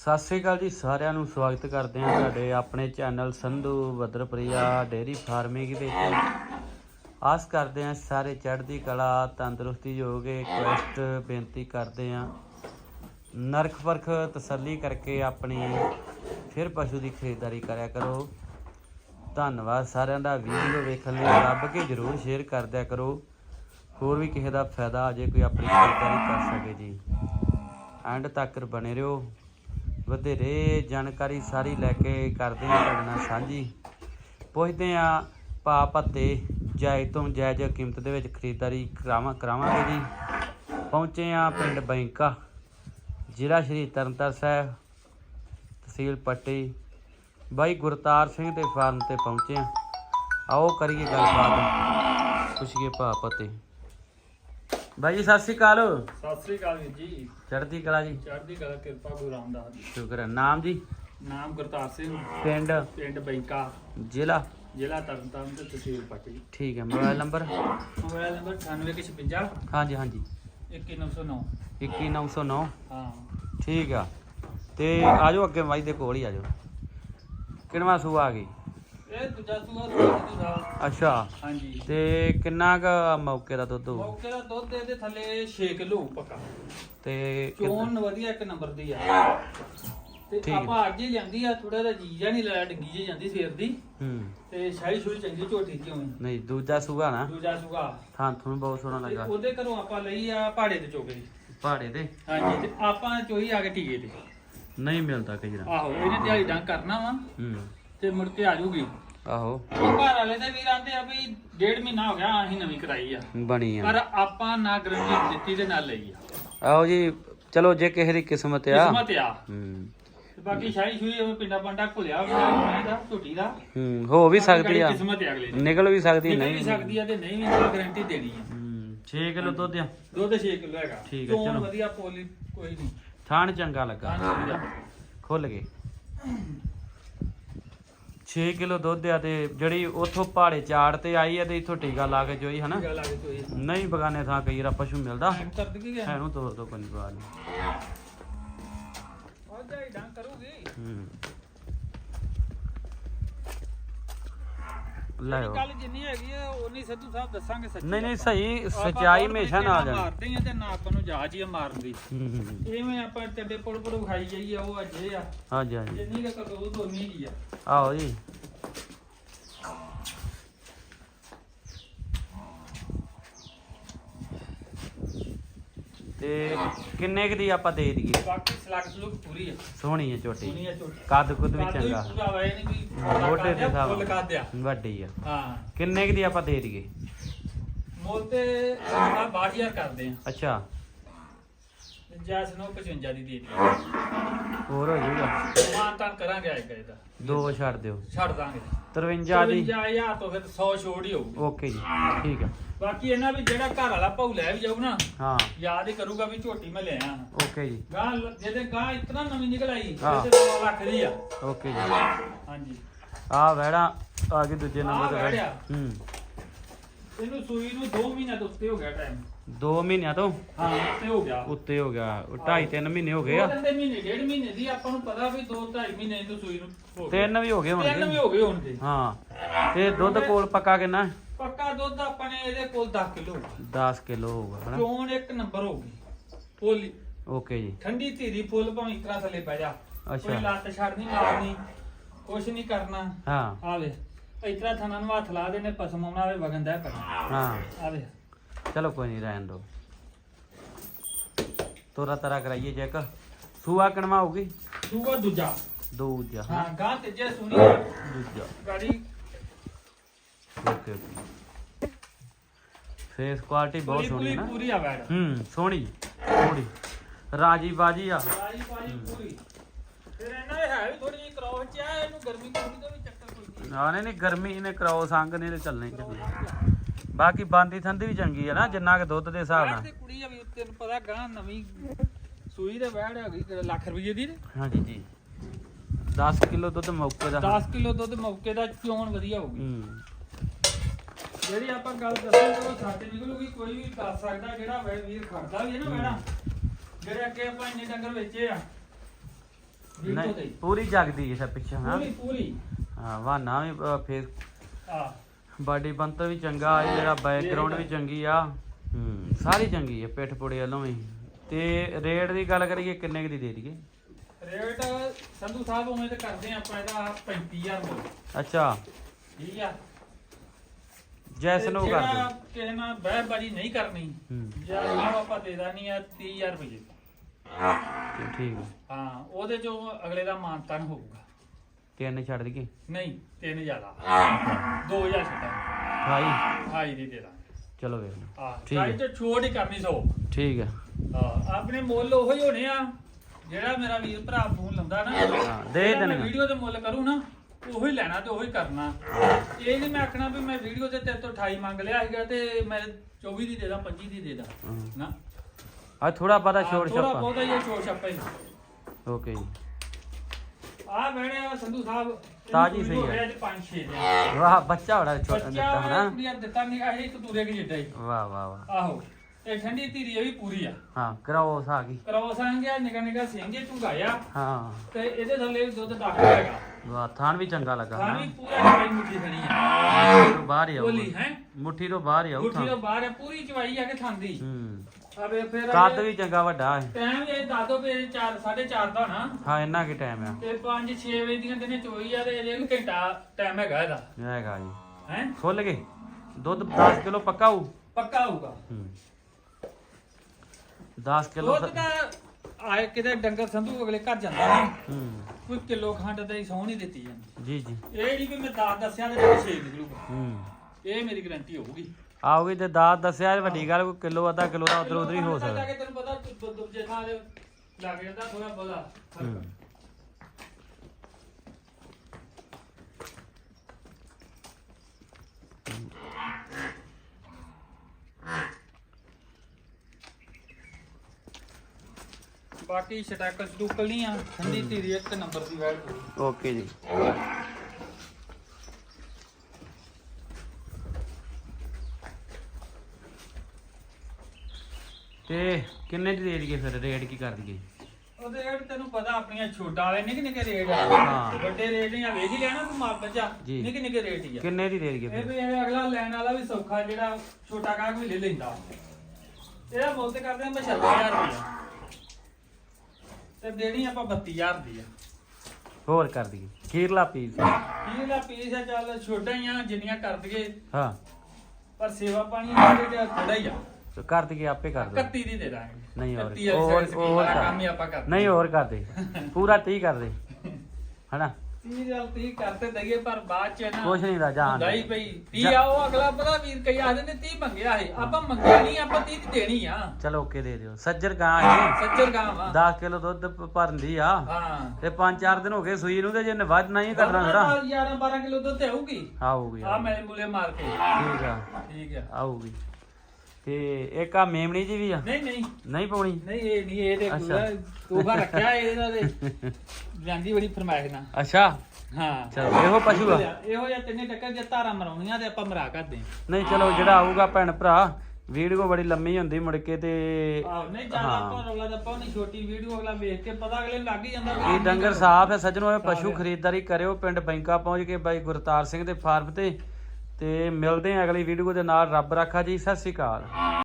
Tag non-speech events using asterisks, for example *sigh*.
ਸਤਿ ਸ੍ਰੀ ਅਕਾਲ ਜੀ, ਸਾਰਿਆਂ ਨੂੰ ਸਵਾਗਤ ਕਰਦੇ ਹਾਂ ਤੁਹਾਡੇ ਆਪਣੇ ਚੈਨਲ ਸੰਧੂ ਬਦਰਪ੍ਰਿਆ ਡੇਰੀ ਫਾਰਮਿੰਗ ਵਿੱਚ। ਆਸ ਕਰਦੇ ਹਾਂ ਸਾਰੇ ਚੜ੍ਹਦੀ ਕਲਾ, ਤੰਦਰੁਸਤੀ ਹੋਗੇ ਕੁਐਸਟ ਬੇਨਤੀ ਕਰਦੇ ਹਾਂ। ਨਰਖ ਪਰਖ ਤਸੱਲੀ ਕਰਕੇ ਆਪਣੀ ਫਿਰ ਪਸ਼ੂ ਦੀ ਖਰੀਦਦਾਰੀ ਕਰਿਆ ਕਰੋ। ਧੰਨਵਾਦ ਸਾਰਿਆਂ ਦਾ ਵੀਡੀਓ ਵੇਖਣ ਲਈ ਲੱਭ ਕੇ ਜਰੂਰ ਸ਼ੇਅਰ ਕਰ ਦਿਆ ਕਰੋ। ਹੋਰ ਵੀ ਕਿਸੇ ਦਾ ਫਾਇਦਾ ਆ ਜੇ ਕੋਈ ਆਪਣੀ ਖਰੀਦਦਾਰੀ ਕਰ ਸਕੇ ਜੀ। ਐਂਡ ਤੱਕ ਬਣੇ ਰਹੋ। ਵਧੇਰੇ ਜਾਣਕਾਰੀ ਸਾਰੀ ਲੈ ਕੇ ਕਰਦੇ ਹਾਂ ਤੁਹਾਡੇ ਨਾਲ ਸਾਂਝੀ। ਪੁੱਛਦੇ ਹਾਂ ਭਾ ਭੱਤੇ ਜਾਇਜ਼ ਤੋਂ ਜਾਇਜ਼ ਕੀਮਤ ਦੇ ਵਿੱਚ ਖਰੀਦਦਾਰੀ ਕਰਾਵਾਂ ਕਰਾਵਾਂਗੇ ਜੀ। ਪਹੁੰਚੇ ਹਾਂ ਪਿੰਡ ਬੈਂਕਾ, ਜ਼ਿਲ੍ਹਾ ਸ਼੍ਰੀ ਤਰਨਤਾਰਨ ਸਾਹਿਬ, ਤਹਿਸੀਲ ਪੱਟੀ। ਬਾਈ ਗੁਰਤਾਰ ਸਿੰਘ ਦੇ ਫਾਰਮ ਤੇ ਪਹੁੰਚੇ ਹਾਂ। ਆਓ ਕਰੀਏ ਗੱਲਬਾਤ, ਪੁੱਛੀਏ ਭਾ ਭੱਤੇ। ਬਾਈ ਜੀ ਸਤਿ ਸ਼੍ਰੀ ਅਕਾਲ। ਸਤਿ ਸ੍ਰੀ ਅਕਾਲ ਵੀਰ ਜੀ। ਚੜ੍ਹਦੀ ਕਲਾ ਜੀ। ਚੜ੍ਹਦੀ ਕਲਾ ਕਿਰਪਾ ਗੁਰੂ ਰਾਮਦਾਸ ਦੀ ਸ਼ੁਕਰ ਹੈ। ਨਾਮ ਜੀ? ਨਾਮ ਗੁਰਤਾਰ ਸਿੰਘ। ਪਿੰਡ? ਪਿੰਡ ਬੈਂਕਾ। ਜ਼ਿਲ੍ਹਾ? ਜ਼ਿਲ੍ਹਾ ਤਰਨਤਾਰਨ ਤੇ ਤਹਿਸੀਲ ਪੱਟੀ। ਠੀਕ ਹੈ ਮੋਬਾਈਲ ਨੰਬਰ? ਮੋਬਾਈਲ ਨੰਬਰ 9856 ਹਾਂਜੀ ਹਾਂਜੀ। 21909 21909 ਹਾਂ। ਠੀਕ ਆ। ਤੇ ਆਜੋ ਅੱਗੇ ਮਾਈ ਦੇ ਕੋਲ ਹੀ ਆਜੋ ਕਿੰਨਵਾ ਸੂ ਆ ਗਈ? ਇਹ ਦੂਜਾ ਸੂਆ ਸੂਆ ਦਾ ਅੱਛਾ। ਹਾਂਜੀ। ਤੇ ਕਿੰਨਾ ਕ ਮੌਕੇ ਦਾ ਦੁੱਧ? ਹੋਊ ਮੌਕੇ ਦਾ ਦੁੱਧ ਇਹਦੇ ਥੱਲੇ 6 ਕਿਲੋ ਪੱਕਾ। ਤੇ ਚੋਣ ਵਧੀਆ ਇੱਕ ਨੰਬਰ ਦੀ ਆ। ਤੇ ਠੀਕ। ਆਪਾਂ ਅੱਜ ਹੀ ਜਾਂਦੀ ਆ ਥੋੜਾ ਜਿਹਾ ਜੀਜਾ ਨਹੀਂ ਲਾਇਆ ਡੰਗੀ ਜੀ ਜਾਂਦੀ ਸਵੇਰ ਦੀ। ਹੂੰ। ਤੇ ਸ਼ਾਹੀ ਸ਼ੂਈ ਚੰਗੀ ਝੋਟੀ ਦੀ ਹੋਈ ਨਹੀਂ ਦੂਜਾ ਸੂਆ ਨਾ। ਦੂਜਾ ਸੂਆ ਥਾਂ ਤੁਹਾਨੂੰ ਬਹੁਤ ਸੋਹਣਾ ਤੇ ਲੱਗਾ। ਉਹਦੇ ਘਰੋਂ ਆਪਾਂ ਲਈ ਆ ਪਹਾੜੇ ਤੇ ਚੋਕੇ ਦੀ? ਪਹਾੜੇ ਤੇ ਹਾਂਜੀ ਤੇ ਆਪਾਂ ਚੋਈ ਆ ਕੇ ਟੀਕੇ ਤੇ। ਨਹੀਂ ਮਿਲਦਾ ਕਈ ਵਾਰ। ਆਹੋ ਇਹਨੇ ਦਿਹਾੜੀ ਡੰਗ ਕਰਨਾ ਵਾ। ਹੂੰ। ਤੇ ਮੁੜ ਕੇ ਆ ਜੂਗੀ ਆਹੋ। ਉਹ ਘਰ ਵਾਲੇ ਦੇ ਵੀਰ ਆਂਦੇ ਆ ਵੀ ਡੇਢ ਮਹੀਨਾ ਹੋ ਗਿਆ ਅਸੀਂ ਨਵੀਂ ਕਰਾਈ ਆ। ਬਣੀ ਪਰ ਆ ਆਪਾਂ ਨਾ ਗਰੰਟੀ ਦਿੱਤੀ ਤੇ ਨਾ ਲਈ ਆ। ਆਓ ਜੀ ਚਲੋ ਜੇ ਕਿਸੇ ਦੀ ਕਿਸਮਤ ਆ। ਕਿਸਮਤ ਆ। ਹੂੰ। ਤੇ ਬਾਕੀ ਸ਼ਾਹੀ ਸ਼ੂਈ ਉਹ ਪਿੰਡਾ ਪੰਡਾ ਘੁਲਿਆ ਹੋਇਆ ਦਾ ਝੋਟੀ ਦਾ। ਹੂੰ ਹੋ ਵੀ ਸਕਦੀ ਆ। ਕਿਸਮਤ ਆ ਅਗਲੇ ਦੀ। ਨਿਕਲ ਵੀ ਸਕਦੀ ਨਹੀਂ ਵੀ ਸਕਦੀ ਆ ਤੇ ਨਹੀਂ ਵੀ ਗਰੰਟੀ ਦੇਣੀ ਆ। ਹੂੰ 6 ਕਿਲੋ ਦੁੱਧ ਆ। ਦੁੱਧ 6 ਕਿਲੋ ਹੈਗਾ। ਠੀਕ ਆ, ਚੋਣ ਚਲੋ। ਵਧੀਆ ਪੋਲੀ ਕੋਈ ਨਹੀਂ। ਥਾਣ ਚੰਗਾ ਲੱਗਾ। ਖੁੱਲ ਗਏ। 6 ਕਿਲੋ ਦੁੱਧ ਆ ਤੇ ਜਿਹੜੀ ਉਥੋਂ ਪਹਾੜੇ ਚਾੜ ਤੇ ਆਈ ਆ ਤੇ ਇਥੋਂ ਟੀਕਾ ਲਾ ਕੇ ਜੋਈ ਹਨਾ? ਆ ਨਹੀਂ ਬਗਾਨੇ ਥਾਂ ਕਈ ਰਾ ਪਸ਼ੂ ਮਿਲਦਾ। ਐਂ ਕਰ ਦਗੀ ਗਿਆ? ਇਹਨੂੰ ਤੋਰ ਦੋ ਕੋਈ ਬਾਤ ਨਹੀਂ ਉਹ ਜਾਈ ਡੰਗ ਕਰੂਗੀ। ਹੂੰ। ਲੈ ਆਓ। ਗੱਲ ਜਿੰਨੀ ਹੈਗੀ ਆ ਉਨੀ ਸਿੱਧੂ ਸਾਹਿਬ ਦੱਸਾਂਗੇ ਸੱਚੀ ਨਹੀਂ ਨਹੀਂ। ਸਹੀ ਸਚਾਈ ਹਮੇਸ਼ਾ ਨਾਲ ਨਾ ਜਾਣੀ ਮਾਰਦੇ ਆ ਤੇ ਨਾ ਆਪਾਂ ਨੂੰ ਜਹਾਜ਼ ਹੀ ਆ ਮਾਰਨ ਦੀ। ਇਵੇਂ ਆਪਾਂ ਚੱਡੇ ਪੁੜ ਪੁੜ ਖਾਈ ਜਾਈਏ ਉਹ ਅਜੇ ਆ ਹਾਂਜੀ ਹਾਂਜੀ ਜਿੰਨੀ ਕੁ ਉਨੀ ਹੀ ਆ ਆਓ ਜੀ ਤੇ ਕਿੰਨੇ ਕੁ ਦੀ ਆਪਾਂ ਦੇ ਦਈਏ? ਬਾਕੀ ਸਲੱਗ ਸਲੂਕ ਪੂਰੀ ਆ। ਸੋਹਣੀ ਹੈ ਛੋਟੀ ਪੂਰੀ ਆ ਝੋਟੀ। ਕੱਦ ਕੁੱਦ ਵੀ ਚੰਗਾ। ਪੂਰਾ ਵਾ ਇਹ ਨਹੀਂ ਵੀ ਮੋਢੇ ਦੇ ਹਿਸਾਬ ਫੁੱਲ ਕੱਦ ਆ। ਨਾਲ ਵੱਡੀ ਆ। ਹਾਂ। ਕਿੰਨੇ ਕੁ ਦੀ ਆਪਾਂ ਦੇ ਦਈਏ? ਮੁੱਲ ਤੇ ਆਪਾਂ 62000 ਕਰਦੇ ਆ। ਅੱਛਾ। ਜੈਸ ਨੂੰ 55 ਦੀ ਦੇ ਦੀ ਹੋਰ ਹੋ ਜਾਊਗਾ। ਮਾਨ ਤਾਨ ਕਰਾਂਗੇ ਆਏਗਾ ਇਹਦਾ ਦੋ ਛੱਡ ਦਿਓ। ਛੱਡ ਦਾਂਗੇ। 53 ਦੀ। 55000 ਤੋਂ ਫਿਰ 100 ਛੋੜ ਹੀ ਹੋਊਗੀ। ਓਕੇ ਜੀ ਠੀਕ ਆ। ਬਾਕੀ ਇਹਨਾਂ ਵੀ ਜਿਹੜਾ ਘਰ ਵਾਲਾ ਭਾਉ ਲੈ ਵੀ ਜਾਊ ਨਾ ਹਾਂ। ਯਾਦ ਹੀ ਕਰੂਗਾ ਵੀ ਝੋਟੀ ਮੈਂ ਲਿਆ ਓਕੇ ਜੀ। ਗਾਂ ਜਿਹਦੇ ਗਾਂ ਇਤਨਾ ਨਵੀਂ ਨਿਕਲ ਆਈ ਹਾਂ। 2 ਲੱਖ ਦੀ ਆ। ਓਕੇ ਜੀ। ਹਾਂਜੀ। ਆ ਵੈੜਾ ਆ ਗਈ ਦੂਜੇ ਨੰਬਰ ਤੇ ਵਹਿੜਾ। ਹੂੰ। ਇਹਨੂੰ ਸੂਈ ਨੂੰ 2 ਮਹੀਨੇ ਤੋਂ ਉੱਤੇ ਹੋ ਗਿਆ ਟਾਈਮ 2 ਮਹੀਨਿਆਂ ਤੋਂ? ਹਾਂ ਉੱਤੇ ਹੋ ਗਿਆ। ਉੱਤੇ ਹੋ ਗਿਆ। 2.5 3 ਮਹੀਨੇ ਹੋ ਗਏ ਆ। ਦੋ ਤਿੰਨ ਮਹੀਨੇ ਡੇਢ ਮਹੀਨੇ ਦੀ ਆਪਾਂ ਨੂੰ ਪਤਾ ਵੀ 2 2.5 ਮਹੀਨੇ ਤੋਂ ਸੂਈ ਨੂੰ ਹੋ ਗਿਆ ਤਿੰਨ ਵੀ ਹੋ ਗਏ ਤਿੰਨ ਵੀ ਹੋ ਗਏ ਹੁਣ ਤੇ ਹਾਂ। ਤੇ ਦੁੱਧ ਕੋਲ ਪੱਕਾ ਕਿੰਨਾ? ਪੱਕਾ ਦੁੱਧ ਆਪਾਂ ਨੇ ਇਹਦੇ ਕੋਲ 10 ਕਿਲੋ 10 ਕਿਲੋ ਹੋਊਗਾ ਹਨਾ? ਚੋਣ ਇੱਕ ਨੰਬਰ ਹੋ ਗਈ ਪੋਲੀ। ਓਕੇ ਜੀ। ਠੰਡੀ ਧੀਰੀ ਫੁੱਲ ਭਾਵੇਂ ਇਸ ਤਰ੍ਹਾਂ ਥੱਲੇ ਪੈ ਜਾ। ਅੱਛਾ। ਕੋਈ ਲੱਤ ਛੱਡਣੀ ਮਾਰਨੀ ਕੁਛ ਨਹੀਂ ਕਰਨਾ। ਹਾਂ। ਆਵੇ ਇਸ ਤਰ੍ਹਾਂ ਥਾਨਾਂ ਨੂੰ ਹੱਥ ਲਾ ਦੇਣੇ ਪਸਮ ਆਉਣਾ ਆਵੇ ਵਗੰਦਾ ਕਰਨਾ ਹਾਂ। ਆਵੇ ਚਲੋ ਕੋਈ ਨਹੀਂ ਰਹਿਣ ਦੋ ਤੋਰਾ ਤਰਾ ਕਰਾਈਏ ਚੈੱਕ। ਸੂਆ ਕਿਣਵਾ ਹੋਊਗੀ? ਸੂਆ ਦੂਜਾ। ਦੂਜਾ। ਹਾਂ? ਗਾਂ ਤੇ ਜੇ ਸੁਣੀ। ਦੂਜਾ। ਗਾੜੀ ਓਕੇ ਓਕੇ। ਫੇਸ ਕੁਆਲਿਟੀ ਬਹੁਤ ਸੋਹਣੀ ਹੈ ਨਾ। ਪੂਰੀ ਆ ਵੈੜ ਹੂੰ ਸੋਹਣੀ ਥੋੜੀ ਰਾਜੀ ਬਾਜੀ ਆ। ਸਾਰੀ ਪਾਣੀ ਪੂਰੀ। ਫਿਰ ਇਹਨਾਂ ਦੇ ਹੈ ਵੀ ਥੋੜੀ ਜਿਹੀ ਕਰਾਉ ਚ ਆ ਇਹਨੂੰ ਗਰਮੀ ਗਰਮੀ ਦਾ ਵੀ ਚੱਕਰ ਕੋਈ ਨਹੀਂ। ਹਾਂ ਨਹੀਂ ਨਹੀਂ ਗਰਮੀ ਇਹਨੇ ਕਰਾਓ ਸੰਗ ਨਹੀਂ ਤੇ ਚੱਲਣੀ ਚੱਲਣੀ। ਬਾਕੀ ਬੰਦੀ ਥੰਦੀ ਵੀ ਚੰਗੀ ਹੈ ਨਾ ਜਿੰਨਾ ਕਿ ਦੁੱਧ ਦੇ ਹਿਸਾਬ ਨਾਲ। ਤੇ ਕੁੜੀ ਆ ਵੀ ਤੈਨੂੰ ਪਤਾ ਗਾਂ ਨਵੀਂ ਸੂਈ ਦੇ ਵੈੜ ਹੈਗੀ ਤੇ ਲੱਖ ਰੁਪਏ ਦੀ ਹਾਂਜੀ ਜੀ। 10 ਕਿਲੋ ਦੁੱਧ ਮੌਕੇ ਦਾ। 10 ਕਿਲੋ ਦੁੱਧ ਮੌਕੇ ਦਾ ਚੋਣ ਵਧੀਆ ਹੋਊਗੀ। ਹੂੰ। ਜਿਹੜੀ ਆਪਾਂ ਗੱਲ ਦੱਸਾਂਗੇ ਉਹ ਸੱਚ ਨਿਕਲੂਗੀ ਕੋਈ ਵੀ ਦੱਸ ਸਕਦਾ ਜਿਹੜਾ ਵੈ ਵੀਰ ਖੜਦਾ ਵੀ ਹੈ ਨਾ ਵੈਣਾ ਜਿਹੜੇ ਅੱਗੇ ਆਪਾਂ ਇੰਨੇ ਡੰਗਰ ਵੇਚੇ ਆ ਨਹੀਂ ਪੂਰੀ ਜਗਦੀ ਹੈ ਪਿੱਛੇ ਹਾਂ। ਪੂਰੀ ਪੂਰੀ। ਹਾਂ ਵਾਨਾ ਵੀ ਅ, ਫੇਸ ਆ ਬਾਡੀ ਬੰਤਰ ਵੀ ਚੰਗਾ ਹੈ ਜਿਹੜਾ ਬੈਕਗ੍ਰਾਉਂਡ ਵੀ ਚੰਗੀ ਆ। ਹੂੰ ਸਾਰੀ ਚੰਗੀ ਹੈ ਪਿੱਠ ਪੁੜੇ ਵੱਲੋਂ ਵੀ। ਤੇ ਰੇਟ ਦੀ ਗੱਲ ਕਰੀਏ ਕਿੰਨੇ ਕੁ ਦੀ ਦੇ ਦਈਏ? ਰੇਟ ਸੰਧੂ ਸਾਹਿਬ ਉਵੇਂ ਤੇ ਕਰਦੇ ਆ ਆਪਾਂ ਇਹਦਾ 35000 ਮੁੱਲ ਅੱਛਾ। ਠੀਕ ਆ ਜੈਸ ਨੂੰ ਕਰ ਜਿਹੜਾ ਦਿਓ ਕਿਸੇ ਨਾਲ ਬਹਿਬਾਜੀ ਨਹੀਂ ਕਰਨੀ ਹੂੰ। ਜਾਂ ਆਪਾਂ ਦੇ ਦਾਨੀ ਆ 30000 ਰੁਪਏ। ਤੇ ਠੀਕ ਹੈ ਹਾਂ ਉਹਦੇ ਚੋਂ ਅਗਲੇ ਦਾ ਮਾਨਤਾਨ ਹੋਊਗਾ। ਤਿੰਨ ਛੱਡ ਦਈਏ? ਨਹੀਂ ਤਿੰਨ ਜ਼ਿਆਦਾ। 2000 ਛੱਡਾ ਭਾਈ ਹਾਈ ਦੀ ਦੇ ਦਾਂ ਚਲੋ ਵੇਖ ਲਓ। ਆ ਠੀਕ ਹੈ। ਤੇ ਛੋਟ ਹੀ ਕਰਨੀ ਸੋ। ਠੀਕ ਹੈ ਹਾਂ ਆਪਣੇ ਮੁੱਲ ਉਹੋ ਹੀ ਹੋਣੇ ਆ। ਜਿਹੜਾ ਮੇਰਾ ਵੀਰ ਭਰਾ ਫੋਨ ਲਾਉਂਦਾ ਨਾ ਹਾਂ, ਦੇ ਜਿਹੜਾ ਮੈਂ। ਵੀਡੀਓ ਤੇ ਮੁੱਲ ਕਰੂੰ ਨਾ ਉਹੀ ਲੈਣਾ ਤੇ ਉਹੀ ਕਰਨਾ। ਇਹ ਨਹੀਂ ਮੈਂ ਆਖਣਾ ਵੀ ਮੈਂ ਵੀਡੀਓ ਤੇ ਤੇਰੇ ਤੋਂ 28 ਮੰਗ ਲਿਆ ਸੀਗਾ ਤੇ ਮੈਂ 24 ਦੀ ਦੇ ਦਾਂ 25 ਦੀ ਦੇ ਦਾਂ। ਨਾ। ਆ ਥੋੜਾ ਪਤਾ ਛੋੜ ਥੋੜਾ ਛਾਪਾ। ਬਹੁਤਾ ਹੀ ਛੋਟ ਛਾਪਾ ਹੀ। ਓਕੇ ਜੀ। ਆ ਬਹਿਣੇ ਸੰਧੂ ਸਾਹਿਬ ਤਾਜ਼ੀ ਸਹੀ ਹੈ। ਅੱਜ 5-6 ਦੇ। ਵਾਹ ਬੱਚਾ ਬੜਾ ਛੋਟਾ ਬੱਚਾ ਦਿੱਤਾ ਹਨਾ ਕੁੜੀਆਂ ਦਿੱਤਾ ਨਹੀਂ ਇਹ ਇੱਕ ਦੂਰੇ ਕੀ ਜਿੱਡਾ ਹੀ। ਵਾਹ ਵਾਹ ਵਾਹ। ਆਹੋ ਤੇ ਠੰਡੀ ਧੀਰੀ ਇਹ ਵੀ ਪੂਰੀ ਆ। ਹਾਂ ਕਰਾਓ ਆ ਗਈ। ਕਰੋਸ ਆਂਗਿਆ ਨਿਕਾ ਨਿਕਾ ਸਿੰਘੇ ਝੁੰਗਾਇਆ ਹਾਂ। ਤੇ ਇਹਦੇ ਥੱਲੇ ਦੁੱਧ ਡੱਕ ਹੈਗਾ। ਵਾਹ ਥਾਨ ਵੀ ਚੰਗਾ ਲੱਗਾ ਖਾਣੀ ਹਨਾ? ਪੂਰਾ ਚਵਾਈ ਮੁੱਠੀ ਖਣੀ ਆ। ਮੁੱਠੀ ਤੋਂ ਬਾਹਰ ਹੀ ਆਊ ਬੋਲੀ ਹੈ? ਮੁੱਠੀ ਤੋਂ ਬਾਹਰ ਹੀ ਆਊ ਮੁੱਠੀ ਤੋਂ ਬਾਹਰ ਆ ਪੂਰੀ ਚਵਾਈ ਆ ਕੇ ਖਾਂਦੀ ਹੂੰ। ਅਬੇ ਫਿਰ ਕੱਦ ਵੀ ਚੰਗਾ ਵੱਡਾ ਹੈ। ਟਾਈਮ ਇਹ ਦਾਦੋ ਵੀ 4 4:30 ਦਾ ਨਾ। ਹਾਂ ਇੰਨਾ ਕੀ ਟਾਈਮ ਆ। ਤੇ 5 6 ਵਜੇ ਦੀਆਂ ਦਿਨੇ ਚੋਈ ਆ ਤੇ ਵੀ ਘੰਟਾ ਟਾਈਮ ਹੈਗਾ ਇਹਦਾ। ਹੈਗਾ ਜੀ। ਹੈ? ਖੁੱਲ ਗਏ? ਦੁੱਧ 10 ਕਿਲੋ ਪੱਕਾ ਹੋਊ? ਪੱਕਾ ਹੋਊਗਾ। ਹੂੰ। 10 ਕਿਲੋ ਦੁੱਧ ਦਾ ਆਏ ਕਿਤੇ ਡੰਗਰ ਸੰਧੂ ਅਗਲੇ ਘਰ ਜਾਂਦਾ ਨਾ। ਹੂੰ। ਕੋਈ ਕਿਲੋ ਖੰਡ ਦਾ ਹੀ ਸੌ ਨਹੀਂ ਦਿੱਤੀ ਜਾਂਦੀ। ਜੀ ਜੀ। ਇਹ ਨਹੀਂ ਵੀ ਮੈਂ ਦਾਦ ਦੱਸਿਆ ਤੇ ਜਿਹੜਾ ਛੇ ਨਿਕਲੂਗਾ। ਹੂੰ। ਇਹ ਮੇਰੀ ਗਾਰੰਟੀ ਹੋਊਗੀ। ਆਉਗੀ ਤੇ ਦਾਤ ਦੱਸਿਆ ਇਹ ਵੱਡੀ ਗੱਲ ਕੋਈ ਕਿਲੋ ਅੱਧਾ ਕਿਲੋ ਦਾ ਉਧਰ ਉਧਰ ਹੀ ਹੋ ਸਕਦਾ ਜਾ ਕੇ ਤੈਨੂੰ ਪਤਾ ਦੁ- ਦੂਜੇ ਥਾਂ ਦੇ ਲੱਗ ਜਾਂਦਾ ਥੋੜਾ। ਹੂੰ। ਬਾਕੀ ਸਟੈਕਲ ਸਟੂਕਲ ਨਹੀਂ ਆ। ਠੰਡੀ ਧੀਰੀ ਇੱਕ ਨੰਬਰ ਦੀ ਵੈਟ ਓਕੇ ਜੀ। ਤੇ ਕਿੰਨੇ ਦੀ ਦੇ ਦਈਏ ਫਿਰ? ਰੇਟ ਕੀ ਕਰ ਦਈਏ ਉਹਦੇ ਰੇਟ ਤੈਨੂੰ ਪਤਾ ਆਪਣੀਆਂ ਛੋਟਾਂ ਵਾਲੇ ਨਿੱਕੇ ਨਿੱਕੇ ਰੇਟ ਆ। ਹਾਂ। ਵੱਡੇ ਰੇਟ ਨਹੀਂ ਆ। ਵੇਖ ਹੀ ਲੈਣਾ ਤੂੰ ਮਾਪ ਬੱਚਾ। ਜੀ। ਨਿੱਕੇ ਨਿੱਕੇ ਰੇਟ ਹੀ ਆ। ਕਿੰਨੇ ਦੀ ਦੇ ਦਈਏ ਇਹ ਫਿਰ? ਵੀ ਇਹ ਅਗਲਾ ਲੈਣ ਵਾਲਾ ਵੀ ਸੌਖਾ ਜਿਹੜਾ ਛੋਟਾ ਕਾਗ ਵੀ ਲੈ ਲੈਂਦਾ। ਇਹਦਾ ਮੁੱਲ ਤੇ ਕਰਦੇ ਆ 75000 ਰੁਪਇਆ। ਤੇ ਦੇਣੀ ਆਪਾਂ 32000 ਦੀ ਆ। ਹੋਰ ਕਰ ਦਈਏ। ਖੀਰਲਾ ਪੀਸ। ਇਹ ਦਾ ਪੀਸ ਆ ਚੱਲ ਛੋਟਾ ਹੀ ਆ ਜਿੰਨੀਆਂ ਕਰ ਦਈਏ। ਹਾਂ। ਪਰ ਸੇਵਾ ਪਾਣੀ ਇਹਦੇ ਤੇ ਥੋੜਾ ਹੀ ਆ। ਤੇ ਕਰ ਦਈਏ ਆਪੇ ਕਰ ਦੋ 31 ਦੀ ਦੇ ਦਾਂਗੇ। ਨਹੀਂ ਹੋਰ 31 ਵਾਲੀ ਹੋਰ ਹੋਰ ਵਾਲਾ ਕਰ ਕੰਮ ਹੀ ਆਪਾਂ ਕਰਦੇ ਨਹੀਂ ਹੋਰ ਕਰ ਦੇ। ਪੂਰਾ 30 ਕਰ ਦੇ। *laughs* ਹਨਾ? 30 ਗੱਲ 30 ਕਰਤੇ ਦਈਏ ਪਰ ਬਾਅਦ ਚ ਨਾ ਕੁਛ ਨਹੀਂ ਦਾ ਜਾਨ ਹੁੰਦਾ ਹੀ ਪਈ। 30 ਆ ਉਹ ਅਗਲਾ ਪਤਾ ਵੀਰ ਕਈ ਆਖਦੇ ਨੇ 30 ਮੰਗਿਆ ਹੈ ਆਪਾਂ ਮੰਗਿਆ ਨਹੀਂ ਆਪਾਂ 30 ਦੀ ਦੇਣੀ ਆ। ਚਲੋ ਓਕੇ ਦੇ ਦਿਓ। ਸੱਜਰ ਗਾਂ ਹੈ ਸੱਚਰ ਗਾਮ ਆ 10 ਕਿਲੋ ਦੁੱਧ ਭ- ਭਰਨ ਦੀ ਆ। ਹਾਂ। ਤੇ 5-4 ਦਿਨ ਹੋ ਗਏ ਸੂਈ ਨੂੰ ਤੇ ਜੇ ਵੱਧ ਨਹੀਂ ਕਰਨਾ ਥੋੜਾ 11 12 ਕਿਲੋ ਦੁੱਧ ਤੇ ਆਊਗੀ। ਆਊਗੀ ਆ ਮੈਂ ਮੁਲੇ ਮਾਰ ਕੇ। ਠੀਕ ਆ। ਠੀਕ ਆ। ਆਊਗੀ। ਤੇ ਇੱਕ ਆ ਮੇਮਣੀ ਜੀ ਵੀ ਆ। ਨਹੀਂ ਨਹੀਂ। ਨਹੀਂ ਪਾਉਣੀ? ਨਹੀਂ ਇਹ ਨਹੀਂ ਇਹ ਤੇ ਅੱਛਾ। ਤੋਹਫਾ ਰੱਖਿਆ ਇਹਦਾ ਤੇ ਜਾਂਦੀ ਬੜੀ ਫਰਮਾਇਸ਼ ਨਾਲ। ਅੱਛਾ। ਹਾਂ। ਚਲੋ ਇਹੋ ਪਸ਼ੂ ਆ। ਇਹੋ ਜਿਹਾ ਤਿੰਨੇ ਟੱਕਰ ਜੇ ਧਾਰਾਂ ਮਰਾਉਣੀਆਂ ਤੇ ਆਪਾਂ ਮਰਾ ਕਰਦੇ ਨਹੀਂ ਚਲੋ ਜਿਹੜਾ ਆਊਗਾ ਭੈਣ ਭਰਾ ਵੀਡੀਓ ਬੜੀ ਲੰਮੀ ਹੁੰਦੀ ਮੁੜ ਕੇ ਤੇ ਆਹ ਨਹੀਂ ਜ਼ਿਆਦਾ ਹਾਂ। ਆਪਾਂ ਰੌਲਾ ਦਾ ਪਾਉਣੀ ਛੋਟੀ ਵੀਡੀਓ ਅਗਲਾ ਵੇਖ ਕੇ ਪਤਾ ਅਗਲੇ ਨੂੰ ਲੱਗ ਹੀ ਜਾਂਦਾ ਵੀ ਇਹ ਡੰਗਰ ਸਾਫ਼ ਹੈ ਸੱਜਣੋ ਇਹ ਪਸ਼ੂ ਖਰੀਦਦਾਰੀ ਕਰਿਓ ਪਿੰਡ ਬੈਂਕਾ ਪਹੁੰਚ ਕੇ ਬਾਈ ਗੁਰਤਾਰ ਸਿੰਘ ਦੇ ਫਾਰਮ ਤੇ ਤੇ ਮਿਲਦੇ ਆ ਅਗਲੀ ਵੀਡੀਓ ਦੇ ਨਾਲ। ਰੱਬ ਰਾਖਾ ਜੀ ਸਤਿ ਸ਼੍ਰੀ ਅਕਾਲ।